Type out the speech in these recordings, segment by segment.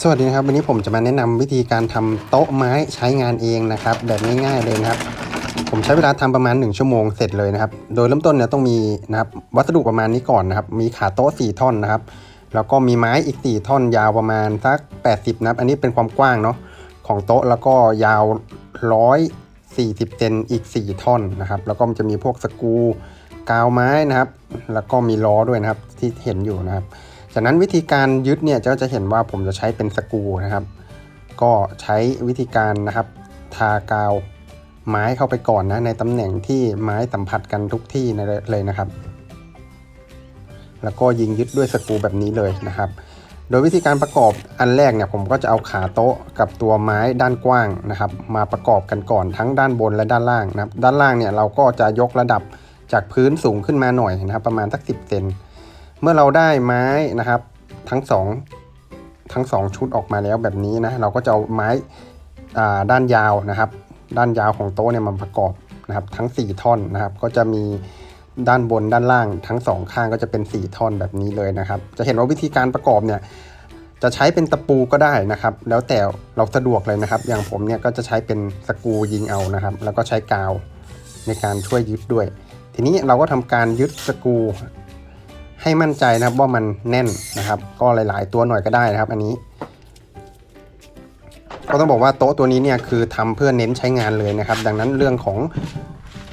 สวัสดีครับวันนี้ผมจะมาแนะนำวิธีการทำโต๊ะไม้ใช้งานเองนะครับ แบบง่ายๆเลยนะครับ ผมใช้เวลาทำประมาณ 1 ชั่วโมงเสร็จเลยนะครับ โดยเริ่มต้นเนี่ยต้องมีนะครับวัสดุประมาณนี้ก่อนนะครับ มีขาโต๊ะ 4 ท่อนนะครับ แล้วก็มีไม้อีก 4 ท่อนยาวประมาณสัก 80 นะครับ อันนี้เป็นความกว้างเนาะของโต๊ะแล้วก็ยาว 140เซนอีก 4 ท่อนนะครับ แล้วก็มันจะมีพวกสกรูกาวไม้นะครับ แล้วก็มีล้อด้วยนะครับที่เห็นอยู่นะครับ จากนั้นวิธีการยึดเนี่ยจะจะเห็นว่าผมจะใช้เป็นสกูนะครับ ก็ใช้วิธีการนะครับ ทากาวไม้เข้าไปก่อนนะในตำแหน่งที่ไม้สัมผัสกันทุกที่เลยนะครับ แล้วก็ยิงยึดด้วยสกูแบบนี้เลยนะครับ โดยวิธีการประกอบอันแรกเนี่ยผมก็จะเอาขาโต๊ะกับตัวไม้ด้านกว้างนะครับ มาประกอบกันก่อนทั้งด้านบนและด้านล่างนะครับ ด้านล่างเนี่ยเราก็จะยกระดับจากพื้นสูงขึ้นมาหน่อยนะครับ ประมาณสัก 10เซน เมื่อเราได้ไม้นะครับทั้งสองทั้งสองชุดออกมาแล้วแบบนี้นะเราก็จะเอาไม้ด้านยาวนะครับ ด้านยาวของโต๊ะเนี่ยมาประกอบนะครับทั้ง 4 ท่อนนะครับ ก็จะมีด้านบนด้านล่างทั้งสองข้างก็จะเป็น 4 ท่อนแบบนี้เลยนะครับ จะเห็นว่าวิธีการประกอบเนี่ยจะใช้เป็นตะปูก็ได้นะครับ แล้วแต่เราสะดวกเลยนะครับ อย่างผมเนี่ยก็จะใช้เป็นสกูยิงเอานะครับ แล้วก็ใช้กาวในการช่วยยึดด้วย ทีนี้เราก็ทำการยึดสกู ให้มั่นใจนะครับว่ามันแน่นนะครับ ก็หลาย ๆ ตัวหน่อยก็ได้นะครับ อันนี้ ก็ต้องบอกว่าโต๊ะตัวนี้เนี่ยคือทำเพื่อเน้นใช้งานเลยนะครับ ดังนั้นเรื่องของ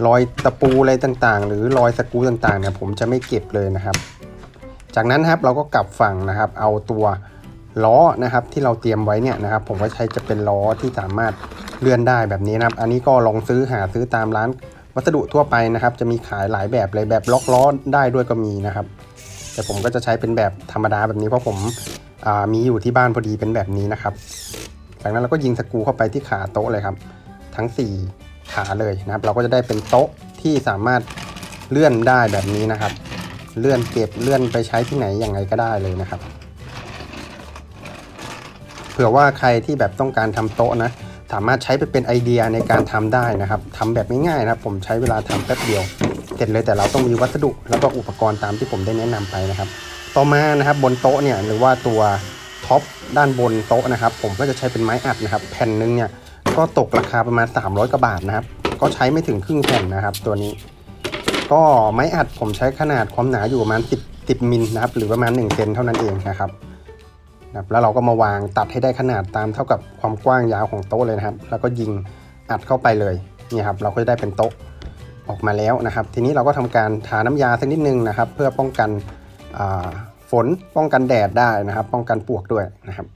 รอยตะปูอะไรต่างๆ หรือรอยสกูต่างๆเนี่ยผมจะไม่เก็บเลยนะครับ จากนั้นครับเราก็กลับฝั่งนะครับ เอาตัวล้อนะครับที่เราเตรียมไว้เนี่ยนะครับ ผมก็ใช้จะเป็นล้อที่สามารถเลื่อนได้แบบนี้นะครับ อันนี้ก็ลองซื้อหาซื้อตามร้าน วัสดุทั่วไปนะครับ จะมีขายหลายแบบเลยแบบล็อกล้อได้ด้วยก็มีนะครับ แต่ผมก็จะใช้เป็นแบบธรรมดาแบบนี้เพราะผมมีอยู่ที่บ้านพอดีเป็นแบบนี้นะครับ จากนั้นเราก็ยิงสกูเข้าไปที่ขาโต๊ะเลยครับ ทั้ง 4 ขาเลยนะครับ เราก็จะได้เป็นโต๊ะที่สามารถเลื่อนได้แบบนี้นะครับ เลื่อนเก็บเลื่อนไปใช้ที่ไหนยังไงก็ได้เลยนะครับ เผื่อว่าใครที่แบบต้องการทำโต๊ะนะ สามารถใช้ไปเป็นไอเดียในการทำได้นะครับทำแบบง่ายๆนะครับผมใช้เวลาทำแป๊บเดียวเสร็จเลยแต่เราต้องมีวัสดุแล้วก็อุปกรณ์ตามที่ผมได้แนะนำไปนะครับ ต่อมานะครับบนโต๊ะเนี่ยหรือว่าตัวท็อปด้านบนโต๊ะนะครับ ผมก็จะใช้เป็นไม้อัดนะครับ แผ่นหนึงเนี่ยก็ตกราคาประมาณ 300กว่าบาทนะครับ ก็ใช้ไม่ถึงครึ่งแผ่นนะครับ ตัวนี้ ก็ไม้อัดผมใช้ขนาดความหนาอยู่ประมาณ 10 10มิลนะครับหรือประมาณ1เซนเท่านั้นเองนะครับ นะครับแล้วเราก็มาวางตัดให้ได้ขนาดตามเท่ากับความกว้างยาวของโต๊ะเลยนะครับ แล้วก็ยิงอัดเข้าไปเลยนี่ครับเราก็จะได้เป็นโต๊ะออกมาแล้วนะครับ ทีนี้เราก็ทำการทาน้ำยาสักนิดนึงนะครับ เพื่อป้องกันฝนป้องกันแดดได้นะครับ ป้องกันปวกด้วยนะครับ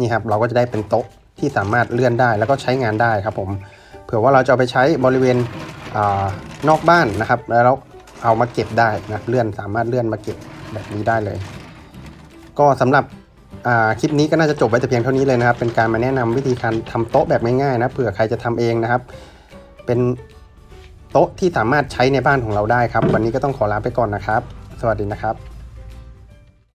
นี่ครับเราก็จะได้เป็นโต๊ะที่สามารถเลื่อนได้แล้วก็ใช้งานได้ครับผมเผื่อว่าเราจะไปใช้บริเวณอนอกบ้านนะครับ แล้วเราเอามาเก็บได้นะเลื่อนสามารถเลื่อนมาเก็บ แบบนี้ได้เลย ก็สำหรับคลิปนี้ก็น่าจะจบไว้แต่เพียงเท่านี้เลยนะครับ เป็นการมาแนะนำวิธีการทำโต๊ะแบบง่ายๆนะเผื่อใครจะทำเองนะครับ เป็นโต๊ะที่สามารถใช้ในบ้านของเราได้ครับ วันนี้ก็ต้องขอลาไปก่อนนะครับ สวัสดีนะครับ